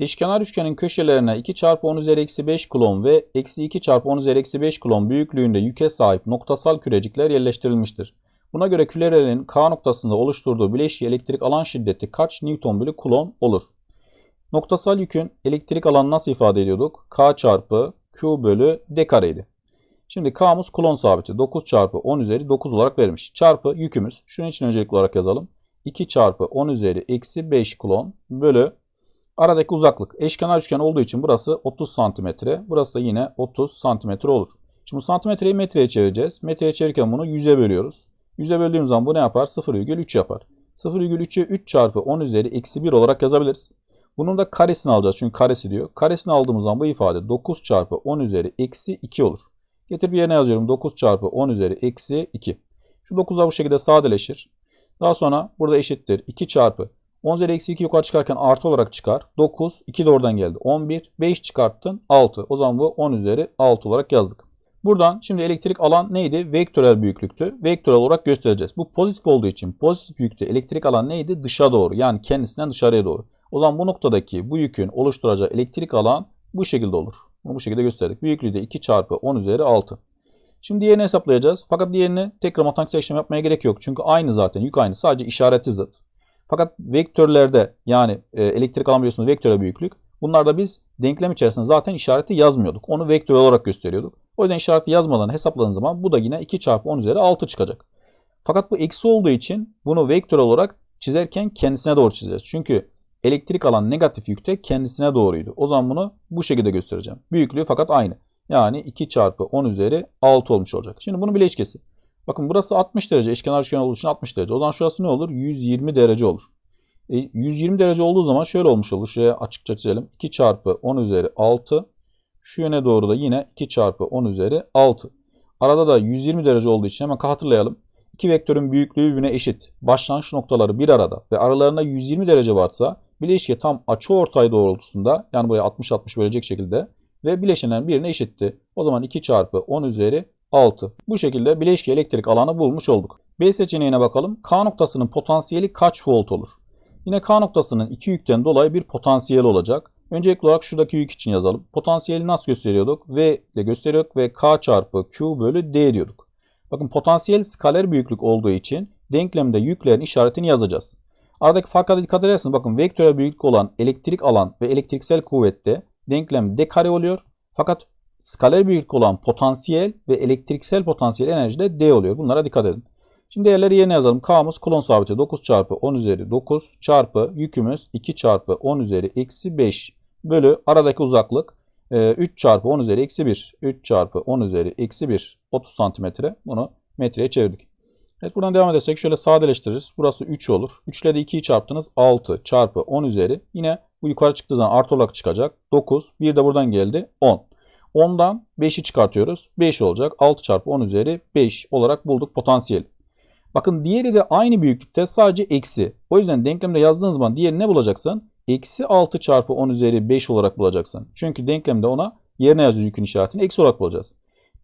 Eşkenar üçgenin köşelerine 2 çarpı 10 üzeri eksi 5 kulon ve eksi 2 çarpı 10 üzeri eksi 5 kulon büyüklüğünde yüke sahip noktasal kürecikler yerleştirilmiştir. Buna göre kürelerin K noktasında oluşturduğu bileşki elektrik alan şiddeti kaç Newton bölü kulon olur? Noktasal yükün elektrik alanı nasıl ifade ediyorduk? K çarpı Q bölü D kareydi. Şimdi K'mız kulon sabiti. 9 çarpı 10 üzeri 9 olarak verilmiş. Çarpı yükümüz. Şunun için öncelikli olarak yazalım. 2 çarpı 10 üzeri eksi 5 kulon bölü aradaki uzaklık. Eşkenar üçgen olduğu için burası 30 santimetre. Burası da yine 30 santimetre olur. Şimdi santimetreyi metreye çevireceğiz. Metreye çevirirken bunu 100'e bölüyoruz. 100'e böldüğümüz zaman bu ne yapar? 0,3 yapar. 0,3'ü 3 çarpı 10 üzeri eksi 1 olarak yazabiliriz. Bunun da karesini alacağız çünkü karesi diyor. Karesini aldığımız zaman bu ifade 9 çarpı 10 üzeri eksi 2 olur. Getir bir yerine yazıyorum. 9 çarpı 10 üzeri eksi 2. Şu 9'lar bu şekilde sadeleşir. Daha sonra burada eşittir. 2 çarpı 10 üzeri eksi 2 yukarı çıkarken artı olarak çıkar. 9, 2 de oradan geldi. 11, 5 çıkarttın 6. O zaman bu 10 üzeri 6 olarak yazdık. Buradan şimdi elektrik alan neydi? Vektörel büyüklüktü. Vektörel olarak göstereceğiz. Bu pozitif olduğu için pozitif yükte elektrik alan neydi? Dışa doğru yani kendisinden dışarıya doğru. O zaman bu noktadaki bu yükün oluşturacağı elektrik alan bu şekilde olur. Bunu bu şekilde gösterdik. Büyüklüğü de 2 çarpı 10 üzeri 6. Şimdi diğerini hesaplayacağız. Fakat diğerini tekrar matematiksel işlem yapmaya gerek yok. Çünkü aynı zaten. Yük aynı. Sadece işareti zıt. Fakat vektörlerde yani e, elektrik alan biliyorsunuz vektöre büyüklük. Bunlarda biz denklem içerisinde zaten işareti yazmıyorduk. Onu vektör olarak gösteriyorduk. O yüzden işareti yazmadan hesapladığınız zaman bu da yine 2 çarpı 10 üzeri 6 çıkacak. Fakat bu eksi olduğu için bunu vektör olarak çizerken kendisine doğru çizeceğiz. Çünkü elektrik alan negatif yükte kendisine doğruydu. O zaman bunu bu şekilde göstereceğim. Büyüklüğü fakat aynı. Yani 2 çarpı 10 üzeri 6 olmuş olacak. Şimdi bunu bileşkesi. Bakın burası 60 derece. Eşkenar üçgen olduğu için 60 derece. O zaman şurası ne olur? 120 derece olur. E, 120 derece olduğu zaman şöyle olmuş olur. Şuraya açıkça çizelim. 2 çarpı 10 üzeri 6. Şu yöne doğru da yine 2 çarpı 10 üzeri 6. Arada da 120 derece olduğu için hemen hatırlayalım. İki vektörün büyüklüğü birbirine eşit. Başlangıç noktaları bir arada ve aralarında 120 derece varsa bileşke tam açı ortay doğrultusunda yani buraya 60-60 bölecek şekilde ve bileşenen birine eşitti. O zaman 2 çarpı 10 üzeri 6. Bu şekilde bileşke elektrik alanı bulmuş olduk. B seçeneğine bakalım. K noktasının potansiyeli kaç volt olur? Yine K noktasının iki yükten dolayı bir potansiyel olacak. Öncelikli olarak şuradaki yük için yazalım. Potansiyeli nasıl gösteriyorduk? V ile gösteriyorduk ve K çarpı Q bölü D diyorduk. Bakın potansiyel skaler büyüklük olduğu için denklemde yüklerin işaretini yazacağız. Aradaki farka dikkat ederseniz bakın vektörel büyüklük olan elektrik alan ve elektriksel kuvvette denklem d kare oluyor. Fakat skaler büyüklük olan potansiyel ve elektriksel potansiyel enerji de d oluyor. Bunlara dikkat edin. Şimdi değerleri yerine yazalım. K'mız kulon sabiti 9 çarpı 10 üzeri 9 çarpı yükümüz 2 çarpı 10 üzeri eksi 5 bölü aradaki uzaklık 3 e, çarpı 10 üzeri eksi 1. 3 çarpı 10 üzeri eksi 1 30 santimetre. Bunu metreye çevirdik. Evet buradan devam edersek şöyle sadeleştiririz. Burası 3 olur. 3 ile de 2'yi çarptınız. 6 çarpı 10 üzeri. Yine bu yukarı çıktığı zaman artı olarak çıkacak. 9. Bir de buradan geldi. 10. 10'dan 5'i çıkartıyoruz. 5 olacak. 6 çarpı 10 üzeri 5 olarak bulduk potansiyel. Bakın diğeri de aynı büyüklükte sadece eksi. O yüzden denklemde yazdığınız zaman diğeri ne bulacaksın? Eksi 6 çarpı 10 üzeri 5 olarak bulacaksın. Çünkü denklemde ona yerine yazıyor yükün işaretini eksi olarak bulacağız.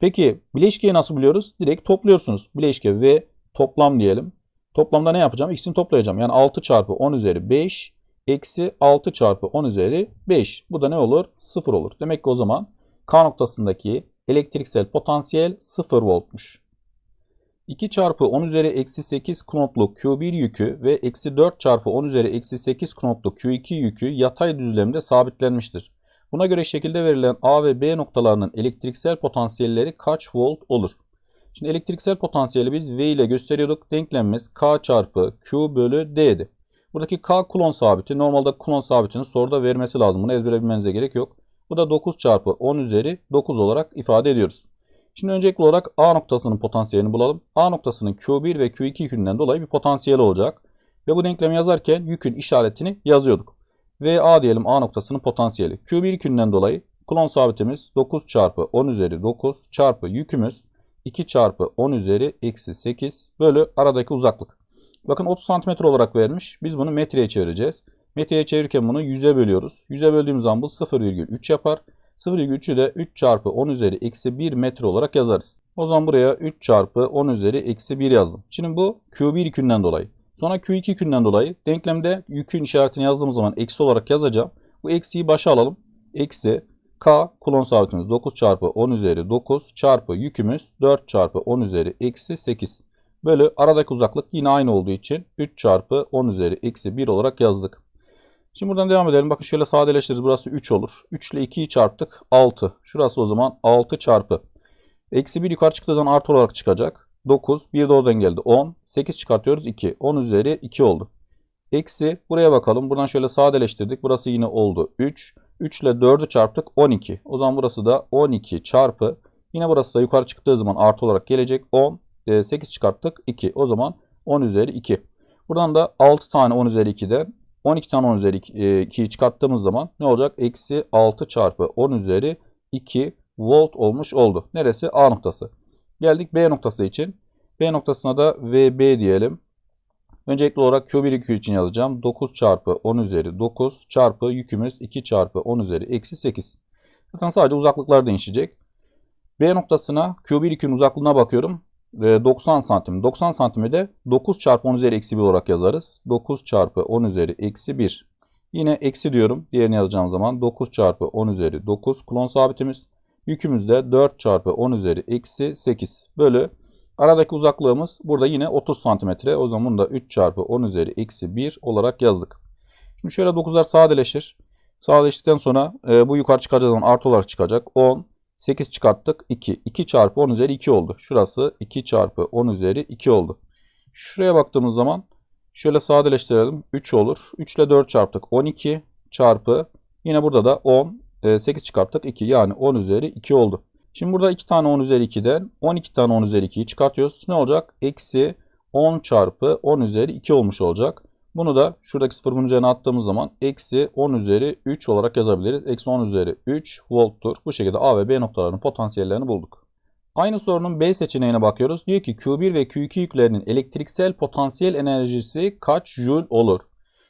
Peki bileşkeyi nasıl buluyoruz? Direkt topluyorsunuz. Bileşke ve toplam diyelim. Toplamda ne yapacağım? İkisini toplayacağım. Yani 6 çarpı 10 üzeri 5 eksi 6 çarpı 10 üzeri 5. Bu da ne olur? 0 olur. Demek ki o zaman K noktasındaki elektriksel potansiyel 0 voltmuş. 2 çarpı 10 üzeri eksi 8 knotluk Q1 yükü ve eksi 4 çarpı 10 üzeri eksi 8 knotluk Q2 yükü yatay düzlemde sabitlenmiştir. Buna göre şekilde verilen A ve B noktalarının elektriksel potansiyelleri kaç volt olur? Şimdi elektriksel potansiyeli biz V ile gösteriyorduk. Denklemimiz K çarpı Q bölü D'di. Buradaki K kulon sabiti. Normalde kulon sabitinin soruda vermesi lazım. Bunu ezbere bilmenize gerek yok. Bu da 9 çarpı 10 üzeri 9 olarak ifade ediyoruz. Şimdi öncelikli olarak A noktasının potansiyelini bulalım. A noktasının Q1 ve Q2 yükünden dolayı bir potansiyel olacak. Ve bu denklemi yazarken yükün işaretini yazıyorduk. Ve A diyelim A noktasının potansiyeli. Q1 yükünden dolayı kulon sabitimiz 9 çarpı 10 üzeri 9 çarpı yükümüz 2 çarpı 10 üzeri eksi 8 bölü aradaki uzaklık. Bakın 30 santimetre olarak vermiş. Biz bunu metreye çevireceğiz. Metreye çevirirken bunu 100'e bölüyoruz. 100'e böldüğümüz zaman bu 0,3 yapar. 0,3'ü de 3 çarpı 10 üzeri eksi 1 metre olarak yazarız. O zaman buraya 3 çarpı 10 üzeri eksi 1 yazdım. Şimdi bu Q1 yükünden dolayı. Sonra Q2 yükünden dolayı denklemde yükün işaretini yazdığımız zaman eksi olarak yazacağım. Bu eksiği başa alalım. Eksi K kulon sabitimiz 9 çarpı 10 üzeri 9 çarpı yükümüz 4 çarpı 10 üzeri eksi 8. Bölü aradaki uzaklık yine aynı olduğu için 3 çarpı 10 üzeri eksi 1 olarak yazdık. Şimdi buradan devam edelim. Bakın şöyle sadeleştiririz. Burası 3 olur. 3 ile 2'yi çarptık. 6. Şurası o zaman 6 çarpı. Eksi 1 yukarı çıktığı zaman artı olarak çıkacak. 9. 1 de oradan geldi. 10. 8 çıkartıyoruz. 2. 10 üzeri 2 oldu. Eksi buraya bakalım. Buradan şöyle sadeleştirdik. Burası yine oldu. 3. 3 ile 4'ü çarptık. 12. O zaman burası da 12 çarpı. Yine burası da yukarı çıktığı zaman artı olarak gelecek. 10. 8 çıkarttık. 2. O zaman 10 üzeri 2. Buradan da 6 tane 10 üzeri 2'den 12 tane 10 üzeri 2'yi çıkarttığımız zaman ne olacak? Eksi 6 çarpı 10 üzeri 2 volt olmuş oldu. Neresi? A noktası. Geldik B noktası için. B noktasına da VB diyelim. Öncelikli olarak Q1 Q için yazacağım. 9 çarpı 10 üzeri 9 çarpı yükümüz 2 çarpı 10 üzeri eksi 8. Zaten sadece uzaklıklar değişecek. B noktasına Q1 Q'nun uzaklığına bakıyorum. 90 santim. 90 santimi de 9 çarpı 10 üzeri eksi 1 olarak yazarız. 9 çarpı 10 üzeri eksi 1. Yine eksi diyorum. Diğerini yazacağım zaman 9 çarpı 10 üzeri 9 klon sabitimiz. Yükümüz de 4 çarpı 10 üzeri eksi 8 bölü. Aradaki uzaklığımız burada yine 30 santimetre. O zaman bunu da 3 çarpı 10 üzeri eksi 1 olarak yazdık. Şimdi şöyle 9'lar sadeleşir. Sadeleştikten sonra e, bu yukarı çıkacağı zaman artı olarak çıkacak. 10, 8 çıkarttık 2. 2 çarpı 10 üzeri 2 oldu. Şurası 2 çarpı 10 üzeri 2 oldu. Şuraya baktığımız zaman şöyle sadeleştirelim. 3 olur. 3 ile 4 çarptık. 12 çarpı yine burada da 10. 8 e, çıkarttık 2 yani 10 üzeri 2 oldu. Şimdi burada 2 tane 10 üzeri 2'den 12 tane 10 üzeri 2'yi çıkartıyoruz. Ne olacak? Eksi 10 çarpı 10 üzeri 2 olmuş olacak. Bunu da şuradaki sıfırın üzerine attığımız zaman eksi 10 üzeri 3 olarak yazabiliriz. Eksi 10 üzeri 3 volttur. Bu şekilde A ve B noktalarının potansiyellerini bulduk. Aynı sorunun B seçeneğine bakıyoruz. Diyor ki Q1 ve Q2 yüklerinin elektriksel potansiyel enerjisi kaç joule olur?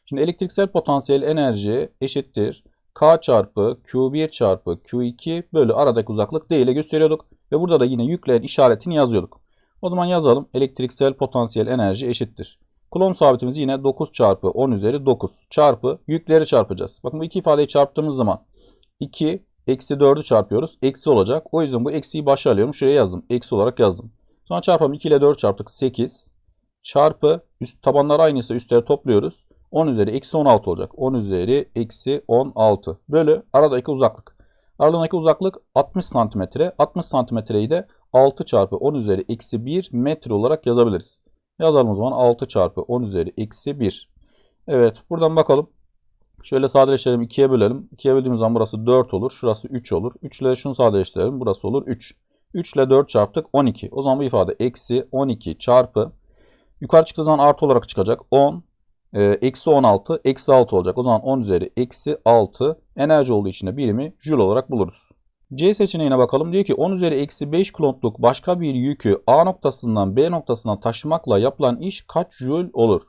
Şimdi elektriksel potansiyel enerji eşittir. K çarpı Q1 çarpı Q2 bölü aradaki uzaklık D ile gösteriyorduk. Ve burada da yine yüklerin işaretini yazıyorduk. O zaman yazalım. Elektriksel potansiyel enerji eşittir. Kulon sabitimiz yine 9 çarpı 10 üzeri 9 çarpı yükleri çarpacağız. Bakın bu iki ifadeyi çarptığımız zaman 2 eksi 4'ü çarpıyoruz. Eksi olacak. O yüzden bu eksiyi başa alıyorum. Şuraya yazdım. Eksi olarak yazdım. Sonra çarpalım. 2 ile 4 çarptık. 8 çarpı üst tabanlar aynıysa üstleri topluyoruz. 10 üzeri eksi 16 olacak. 10 üzeri eksi 16 bölü aradaki uzaklık. Aralarındaki uzaklık 60 santimetre. 60 santimetreyi de 6 çarpı 10 üzeri eksi 1 metre olarak yazabiliriz. Yazalım o zaman 6 çarpı 10 üzeri eksi 1. Evet buradan bakalım. Şöyle sadeleştirelim 2'ye bölelim. 2'ye böldüğümüz zaman burası 4 olur. Şurası 3 olur. 3 ile şunu sadeleştirelim. Burası olur 3. 3 ile 4 çarptık 12. O zaman bu ifade eksi 12 çarpı. Yukarı çıktığı zaman artı olarak çıkacak. 10 e, eksi 16 eksi 6 olacak. O zaman 10 üzeri eksi 6 enerji olduğu için de birimi joule olarak buluruz. C seçeneğine bakalım. Diyor ki 10 üzeri eksi 5 kulontluk başka bir yükü A noktasından B noktasına taşımakla yapılan iş kaç joule olur?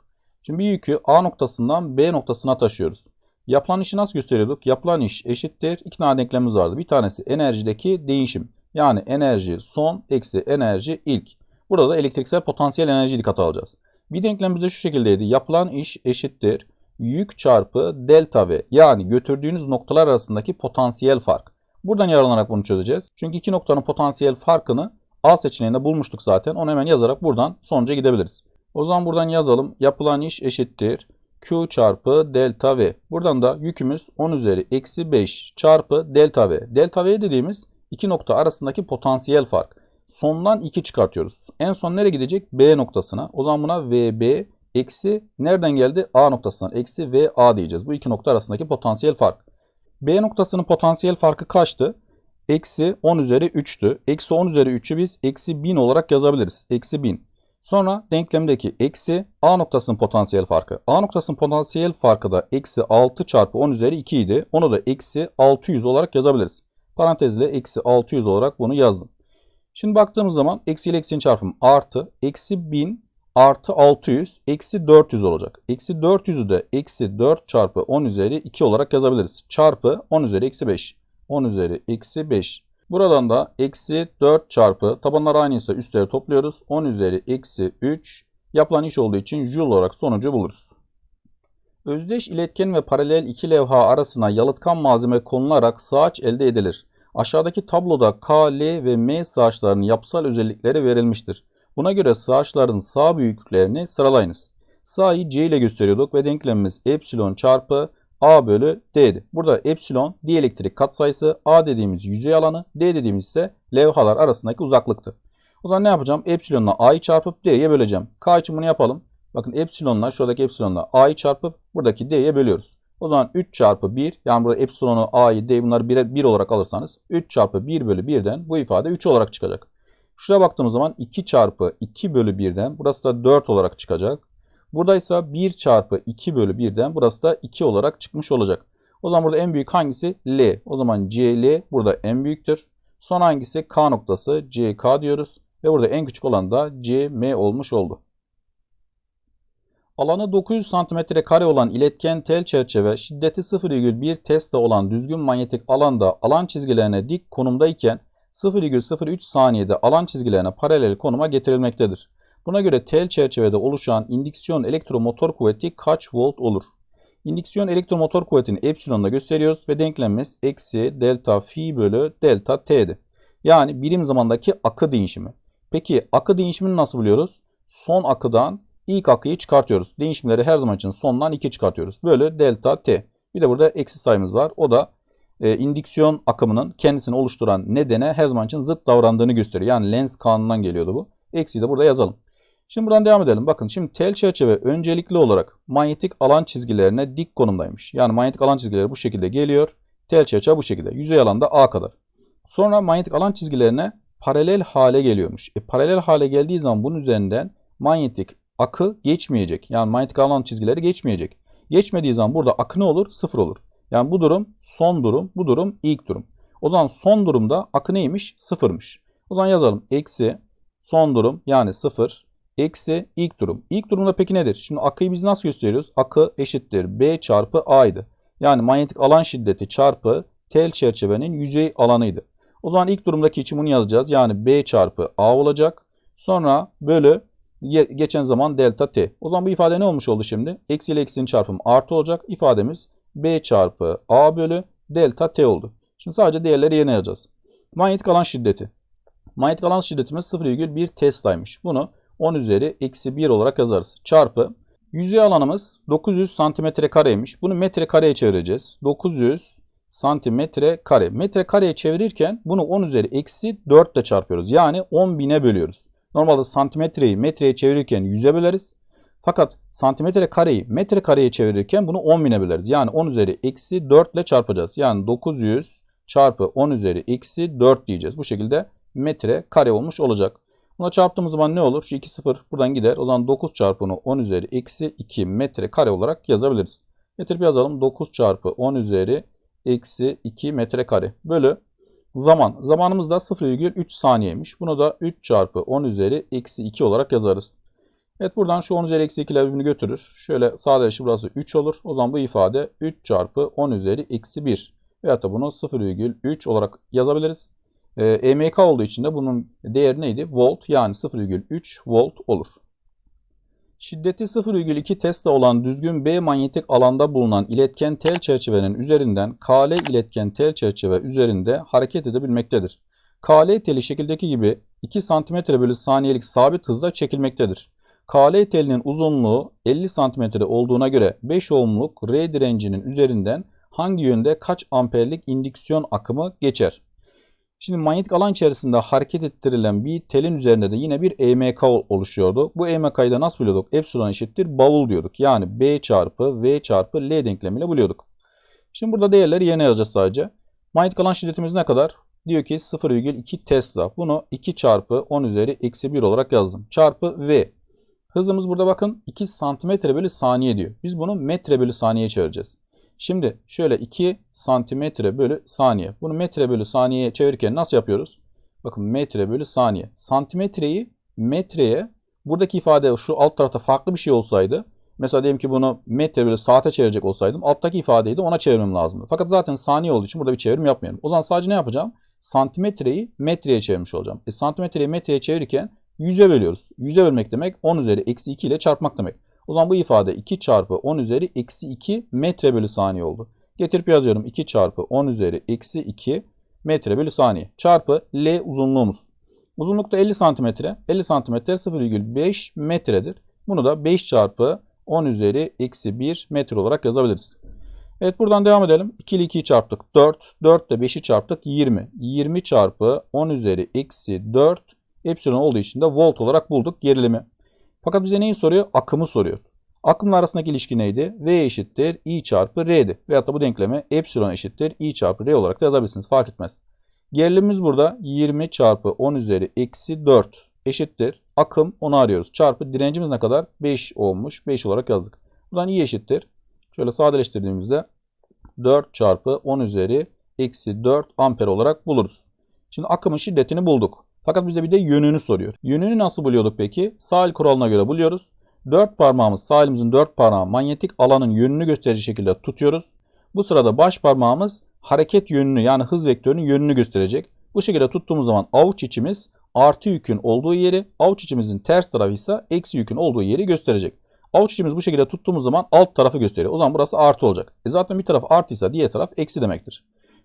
Şimdi bir yükü A noktasından B noktasına taşıyoruz. Yapılan işi nasıl gösteriyorduk? Yapılan iş eşittir. İki tane denklemimiz vardı. Bir tanesi enerjideki değişim. Yani enerji son eksi enerji ilk. Burada da elektriksel potansiyel enerji dikkate alacağız. Bir denklemimizde şu şekildeydi. Yapılan iş eşittir. Yük çarpı delta V. Yani götürdüğünüz noktalar arasındaki potansiyel fark. Buradan yararlanarak bunu çözeceğiz. Çünkü iki noktanın potansiyel farkını A seçeneğinde bulmuştuk zaten. Onu hemen yazarak buradan sonuca gidebiliriz. O zaman buradan yazalım. Yapılan iş eşittir. Q çarpı delta V. Buradan da yükümüz 10 üzeri eksi 5 çarpı delta V. Delta V dediğimiz iki nokta arasındaki potansiyel fark. Sondan 2 çıkartıyoruz. En son nereye gidecek? B noktasına. O zaman buna VB eksi nereden geldi? A noktasından. Eksi VA diyeceğiz. Bu iki nokta arasındaki potansiyel fark. B noktasının potansiyel farkı kaçtı? Eksi 10 üzeri 3'tü. Eksi 10 üzeri 3'ü biz eksi 1000 olarak yazabiliriz. Eksi 1000. Sonra denklemdeki eksi A noktasının potansiyel farkı. A noktasının potansiyel farkı da eksi 6 çarpı 10 üzeri 2 idi. Onu da eksi 600 olarak yazabiliriz. Parantezle eksi 600 olarak bunu yazdım. Şimdi baktığımız zaman eksi ile eksinin çarpımı artı eksi 1000 artı 600 eksi 400 olacak. Eksi 400'ü de eksi 4 çarpı 10 üzeri 2 olarak yazabiliriz. Çarpı 10 üzeri eksi 5. 10 üzeri eksi 5. Buradan da eksi 4 çarpı tabanlar aynıysa üstleri topluyoruz. 10 üzeri eksi 3 yapılan iş olduğu için joule olarak sonucu buluruz. Özdeş iletken ve paralel iki levha arasına yalıtkan malzeme konularak sığaç elde edilir. Aşağıdaki tabloda K, L ve M sığaçlarının yapısal özellikleri verilmiştir. Buna göre sığaçların sağ büyüklüklerini sıralayınız. Sağ'ı C ile gösteriyorduk ve denklemimiz epsilon çarpı A bölü D'di. Burada epsilon dielektrik katsayısı, A dediğimiz yüzey alanı, D dediğimiz ise levhalar arasındaki uzaklıktı. O zaman ne yapacağım? Epsilonla A'yı çarpıp D'ye böleceğim. K için bunu yapalım. Bakın epsilonla şuradaki epsilonla A'yı çarpıp buradaki D'ye bölüyoruz. O zaman 3 çarpı 1 yani burada epsilonu A'yı D bunları 1, 1 olarak alırsanız 3 çarpı 1 bölü 1'den bu ifade 3 olarak çıkacak. Şuraya baktığımız zaman 2 çarpı 2 bölü 1'den burası da 4 olarak çıkacak. Buradaysa 1 çarpı 2 bölü 1'den burası da 2 olarak çıkmış olacak. O zaman burada en büyük hangisi? L. O zaman CL burada en büyüktür. Son hangisi? K noktası CK diyoruz. Ve burada en küçük olan da CM olmuş oldu. Alanı 900 cm kare olan iletken tel çerçeve şiddeti 0,1 Tesla olan düzgün manyetik alanda alan çizgilerine dik konumdayken 0,03 saniyede alan çizgilerine paralel konuma getirilmektedir. Buna göre tel çerçevede oluşan indüksiyon elektromotor kuvveti kaç volt olur? İndüksiyon elektromotor kuvvetini epsilonla gösteriyoruz ve denklemimiz eksi delta fi bölü delta t'di. Yani birim zamandaki akı değişimi. Peki akı değişimini nasıl buluyoruz? Son akıdan ilk akıyı çıkartıyoruz. Değişimleri her zaman için sondan 2 çıkartıyoruz. Bölü delta t. Bir de burada eksi sayımız var. O da e, indüksiyon akımının kendisini oluşturan nedene her için zıt davrandığını gösteriyor. Yani Lenz kanunundan geliyordu bu. Eksiyi de burada yazalım. Şimdi buradan devam edelim. Bakın şimdi tel çerçeve öncelikli olarak manyetik alan çizgilerine dik konumdaymış. Yani manyetik alan çizgileri bu şekilde geliyor. Tel çerçeve bu şekilde. Yüzey alanda A kadar. Sonra manyetik alan çizgilerine paralel hale geliyormuş. E, paralel hale geldiği zaman bunun üzerinden manyetik akı geçmeyecek. Yani manyetik alan çizgileri geçmeyecek. Geçmediği zaman burada akı ne olur? Sıfır olur. Yani bu durum son durum, bu durum ilk durum. O zaman son durumda akı neymiş? Sıfırmış. O zaman yazalım. Eksi son durum yani sıfır eksi ilk durum. İlk durumda peki nedir? Şimdi akıyı biz nasıl gösteriyoruz? Akı eşittir B çarpı A'ydı. Yani manyetik alan şiddeti çarpı tel çerçevenin yüzey alanıydı. O zaman ilk durumdaki için bunu yazacağız. Yani B çarpı A olacak. Sonra bölü geçen zaman delta t. O zaman bu ifade ne olmuş oldu şimdi? Eksi ile eksinin çarpımı artı olacak. İfademiz B çarpı A bölü delta t oldu. Şimdi sadece değerleri yerine yazacağız. Manyetik alan şiddeti. Manyetik alan şiddetimiz 0,1 Tesla'ymış. Bunu 10 üzeri eksi 1 olarak yazarız. Çarpı yüzey alanımız 900 santimetre kareymiş. Bunu metre kareye çevireceğiz. 900 santimetre kare. Metre kareye çevirirken bunu 10 üzeri eksi 4 ile çarpıyoruz. Yani 10 bine bölüyoruz. Normalde santimetreyi metreye çevirirken 100'e böleriz. Fakat santimetre kareyi metre kareye çevirirken bunu 10 bine böleriz. Yani 10 üzeri eksi 4 ile çarpacağız. Yani 900 çarpı 10 üzeri eksi 4 diyeceğiz. Bu şekilde metre kare olmuş olacak. Buna çarptığımız zaman ne olur? Şu 2 sıfır buradan gider. O zaman 9 çarpı 10, 10 üzeri eksi 2 metre kare olarak yazabiliriz. Getirip yazalım. 9 çarpı 10 üzeri eksi 2 metre kare bölü zaman. Zamanımız da 0,3 saniyeymiş. Bunu da 3 çarpı 10 üzeri eksi 2 olarak yazarız. Evet buradan şu 10 üzeri eksi 2 birbirini götürür. Şöyle sadeleşi burası 3 olur. O zaman bu ifade 3 çarpı 10 üzeri eksi 1. Veyahut da bunu 0,3 olarak yazabiliriz. EMK olduğu için de bunun değeri neydi? Volt yani 0,3 volt olur. Şiddeti 0,2 Tesla olan düzgün B manyetik alanda bulunan iletken tel çerçevenin üzerinden KL iletken tel çerçeve üzerinde hareket edebilmektedir. KL teli şekildeki gibi 2 cm bölü saniyelik sabit hızla çekilmektedir. KL telinin uzunluğu 50 cm olduğuna göre 5 ohmluk R direncinin üzerinden hangi yönde kaç amperlik indüksiyon akımı geçer? Şimdi manyetik alan içerisinde hareket ettirilen bir telin üzerinde de yine bir EMK oluşuyordu. Bu EMK'yı da nasıl buluyorduk? Epsilon eşittir bavul diyorduk. Yani B çarpı V çarpı L denklemiyle buluyorduk. Şimdi burada değerleri yerine yazacağız sadece. Manyetik alan şiddetimiz ne kadar? Diyor ki 0,2 Tesla. Bunu 2 çarpı 10 üzeri eksi 1 olarak yazdım. Çarpı V. Hızımız burada bakın 2 santimetre bölü saniye diyor. Biz bunu metre bölü saniye çevireceğiz. Şimdi şöyle 2 santimetre bölü saniye. Bunu metre bölü saniyeye çevirirken nasıl yapıyoruz? Bakın metre bölü saniye. Santimetreyi metreye buradaki ifade şu alt tarafta farklı bir şey olsaydı mesela diyelim ki bunu metre bölü saate çevirecek olsaydım alttaki ifadeyi de ona çevirmem lazımdı. Fakat zaten saniye olduğu için burada bir çevrim yapmayalım. O zaman sadece ne yapacağım? Santimetreyi metreye çevirmiş olacağım. E, santimetreyi metreye çevirirken 100'e bölüyoruz. 100'e bölmek demek 10 üzeri eksi 2 ile çarpmak demek. O zaman bu ifade 2 çarpı 10 üzeri eksi 2 metre bölü saniye oldu. Getirip yazıyorum 2 çarpı 10 üzeri eksi 2 metre bölü saniye çarpı L uzunluğumuz. Uzunluk da 50 santimetre. 50 santimetre 0,5 metredir. Bunu da 5 çarpı 10 üzeri eksi 1 metre olarak yazabiliriz. Evet buradan devam edelim. 2 ile 2'yi çarptık 4. 4 ile 5'i çarptık 20. 20 çarpı 10 üzeri eksi 4 epsilon olduğu için de volt olarak bulduk gerilimi. Fakat bize neyi soruyor? Akımı soruyor. Akımlar arasındaki ilişki neydi? V eşittir I çarpı R'di. Veyahut da bu denklemi epsilon eşittir I çarpı R olarak da yazabilirsiniz. Fark etmez. Gerilimimiz burada 20 çarpı 10 üzeri eksi 4 eşittir. Akım onu arıyoruz. Çarpı direncimiz ne kadar? 5 olmuş. 5 olarak yazdık. Buradan I eşittir. Şöyle sadeleştirdiğimizde 4 çarpı 10 üzeri eksi 4 amper olarak buluruz. Şimdi akımın şiddetini bulduk. Fakat bize bir de yönünü soruyor. Yönünü nasıl buluyorduk peki? Sahil kuralına göre buluyoruz. Dört parmağımız sağ elimizin dört parmağı manyetik alanın yönünü gösterici şekilde tutuyoruz. Bu sırada baş parmağımız hareket yönünü yani hız vektörünün yönünü gösterecek. Bu şekilde tuttuğumuz zaman avuç içimiz artı yükün olduğu yeri, avuç içimizin ters tarafı ise eksi yükün olduğu yeri gösterecek. Avuç içimiz bu şekilde tuttuğumuz zaman alt tarafı gösteriyor. O zaman burası artı olacak. E zaten bir taraf artıysa diğer taraf eksi demektir.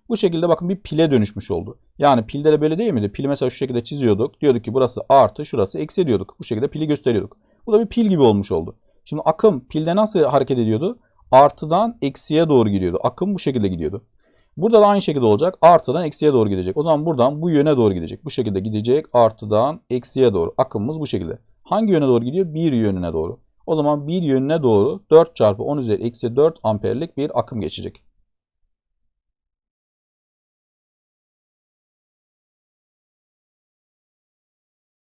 Bu şekilde bakın bir pile dönüşmüş oldu. Yani pilde de böyle değil miydi? Pili mesela şu şekilde çiziyorduk. Diyorduk ki burası artı, şurası eksi diyorduk. Bu şekilde pili gösteriyorduk. Bu da bir pil gibi olmuş oldu. Şimdi akım pilde nasıl hareket ediyordu? Artıdan eksiye doğru gidiyordu. Akım bu şekilde gidiyordu. Burada da aynı şekilde olacak. Artıdan eksiye doğru gidecek. O zaman buradan bu yöne doğru gidecek. Bu şekilde gidecek. Artıdan eksiye doğru. Akımımız bu şekilde. Hangi yöne doğru gidiyor? Bir yönüne doğru. O zaman bir yönüne doğru 4 çarpı 10 üzeri eksi 4 amperlik bir akım geçecek.